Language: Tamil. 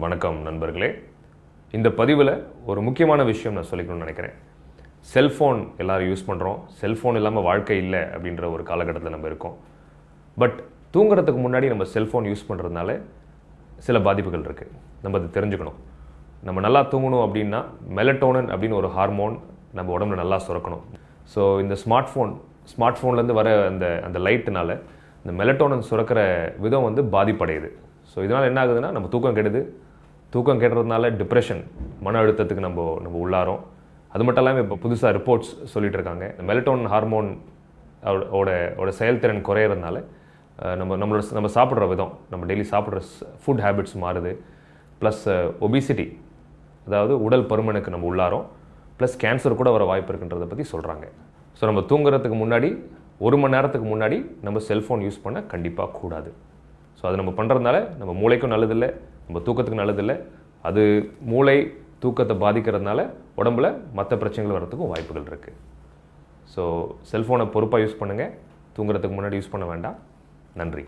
வணக்கம் நண்பர்களே. இந்த பதிவில் ஒரு முக்கியமான விஷயம் நான் சொல்லிக்கணும்னு நினைக்கிறேன். செல்ஃபோன் எல்லோரும் யூஸ் பண்ணுறோம் செல்ஃபோன் இல்லாமல் வாழ்க்கை இல்லை அப்படின்ற ஒரு காலகட்டத்தில் நம்ம இருக்கோம். பட் தூங்குறதுக்கு முன்னாடி நம்ம செல்ஃபோன் யூஸ் பண்ணுறதுனால சில பாதிப்புகள் இருக்குது நம்ம அதை தெரிஞ்சுக்கணும். நம்ம நல்லா தூங்கணும் அப்படின்னா மெலட்டோனன் அப்படின்னு ஒரு ஹார்மோன் நம்ம உடம்புல நல்லா சுரக்கணும். ஸோ இந்த ஸ்மார்ட் ஃபோன் ஸ்மார்ட் ஃபோன்லேருந்து வர அந்த அந்த லைட்டுனால இந்த மெலட்டோனன் சுரக்கிற விதம் வந்து பாதிப்படையுது. ஸோ இதனால் என்ன ஆகுதுன்னா நம்ம தூக்கம் கெடுது. தூக்கம் கெடுறதுனால டிப்ரெஷன் மன அழுத்தத்துக்கு நம்ம நம்ம உள்ளாரோம் அது மட்டும் இல்லாமல் இப்போ புதுசாக ரிப்போர்ட்ஸ் சொல்லிகிட்டு இருக்காங்க இந்த ஹார்மோன் ஓட ஓட செயல்திறன் குறையிறதுனால நம்ம நம்மளோட நம்ம சாப்பிட்ற விதம் நம்ம டெய்லி சாப்பிட்ற ஃபுட் ஹேபிட்ஸ் மாறுது. ப்ளஸ் ஒபிசிட்டி அதாவது உடல் பருமனுக்கு நம்ம உள்ளாரோம் ப்ளஸ் கேன்சர் கூட வர வாய்ப்பு இருக்குன்றதை பற்றி சொல்கிறாங்க ஸோ நம்ம தூங்குறதுக்கு முன்னாடி ஒரு மணி நேரத்துக்கு முன்னாடி நம்ம செல்ஃபோன் யூஸ் பண்ண கண்டிப்பாக கூடாது. ஸோ அது நம்ம பண்ணுறதுனால நம்ம மூளைக்கும் நல்லதில்லை நம்ம தூக்கத்துக்கு நல்லதில்லை. அது மூளை தூக்கத்தை பாதிக்கிறதுனால உடம்புல மற்ற பிரச்சனைகள் வரத்துக்கும் வாய்ப்புகள் இருக்குது ஸோ செல்ஃபோனை பொறுப்பாக யூஸ் பண்ணுங்கள் தூங்குறதுக்கு முன்னாடி யூஸ் பண்ண வேண்டாம். நன்றி.